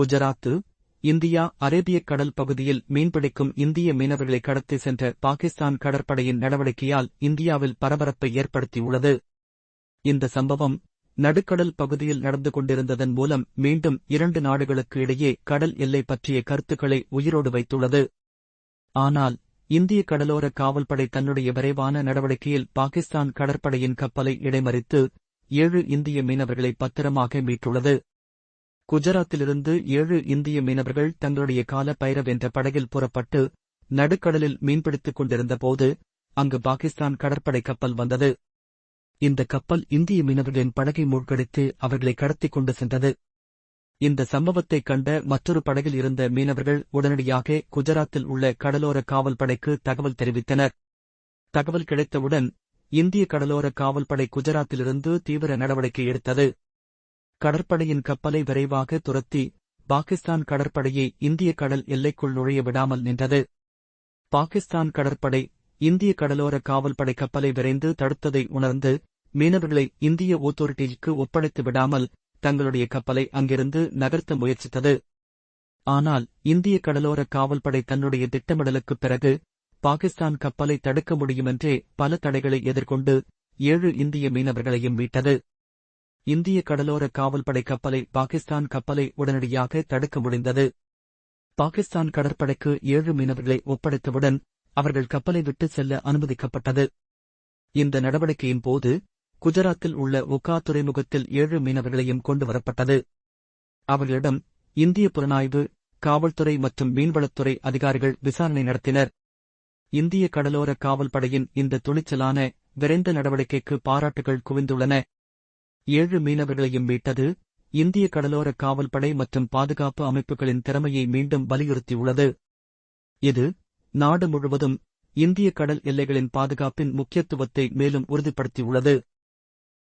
Gujarat India அரேபியக் கடல் பகுதியில் மீன்பிடிக்கும் இந்திய மீனவர்களை கடத்தி சென்ற பாகிஸ்தான் கடற்படையின் நடவடிக்கையால் இந்தியாவில் பரபரப்பை ஏற்படுத்தியுள்ளது. இந்த சம்பவம் நடுக்கடல் பகுதியில் நடந்து கொண்டிருந்ததன் மூலம் மீண்டும் இரண்டு நாடுகளுக்கு இடையே கடல் எல்லை பற்றிய கருத்துக்களை உயிரோடு வைத்துள்ளது. ஆனால் இந்திய கடலோர காவல்படை தன்னுடைய விரைவான நடவடிக்கையில் பாகிஸ்தான் கடற்படையின் கப்பலை இடைமறித்து ஏழு இந்திய மீனவர்களை பத்திரமாக மீட்டுள்ளது. குஜராத்திலிருந்து ஏழு இந்திய மீனவர்கள் தங்களுடைய கால பைரவ் என்ற படகில் புறப்பட்டு நடுக்கடலில் மீன்பிடித்துக் கொண்டிருந்தபோது அங்கு பாகிஸ்தான் கடற்படை கப்பல் வந்தது. இந்த கப்பல் இந்திய மீனவர்களின் படகை மூழ்கடித்து அவர்களை கடத்திக் கொண்டு சென்றது. இந்த சம்பவத்தைக் கண்ட மற்றொரு படகில் இருந்த மீனவர்கள் உடனடியாக குஜராத்தில் உள்ள கடலோர காவல்படைக்கு தகவல் தெரிவித்தனர். தகவல் கிடைத்தவுடன் இந்திய கடலோர காவல்படை குஜராத்திலிருந்து தீவிர நடவடிக்கை எடுத்தது. கடற்படையின் கப்பலை விரைவாக துரத்தி பாகிஸ்தான் கடற்படையை இந்திய கடல் எல்லைக்குள் நுழைய விடாமல் நின்றது. பாகிஸ்தான் கடற்படை இந்திய கடலோர காவல்படை கப்பலை விரைந்து தடுத்ததை உணர்ந்து மீனவர்களை இந்திய ஓத்தோரிட்டிக்கு ஒப்படைத்து விடாமல் தங்களுடைய கப்பலை அங்கிருந்து நகர்த்த முயற்சித்தது. ஆனால் இந்திய கடலோர காவல்படை தன்னுடைய திட்டமிடலுக்குப் பிறகு பாகிஸ்தான் கப்பலை தடுக்க முடியுமென்றே பல தடைகளை எதிர்கொண்டு ஏழு இந்திய மீனவர்களையும் மீட்டது. இந்திய கடலோர காவல்படை கப்பலை பாகிஸ்தான் கப்பலை உடனடியாக தடுக்க முடிந்தது. பாகிஸ்தான் கடற்படைக்கு ஏழு மீனவர்களை ஒப்படைத்தவுடன் அவர்கள் கப்பலை விட்டு செல்ல அனுமதிக்கப்பட்டது. இந்த நடவடிக்கையின் போது குஜராத்தில் உள்ள ஒகா துறைமுகத்தில் ஏழு மீனவர்களையும் கொண்டு வரப்பட்டது அவர்களிடம் இந்திய புலனாய்வு காவல்துறை மற்றும் மீன்வளத்துறை அதிகாரிகள் விசாரணை நடத்தினர். இந்திய கடலோர காவல்படையின் இந்த துணிச்சலான விரைந்த நடவடிக்கைக்கு பாராட்டுகள் குவிந்துள்ளன. ஏழு மீனவர்களையும் மீட்டது. இந்திய கடலோர காவல்படை மற்றும் பாதுகாப்பு அமைப்புகளின் திறமையை மீண்டும் வலியுறுத்தியுள்ளது. இது நாடு முழுவதும் இந்திய கடல் எல்லைகளின் பாதுகாப்பின் முக்கியத்துவத்தை மேலும் உறுதிப்படுத்தியுள்ளது.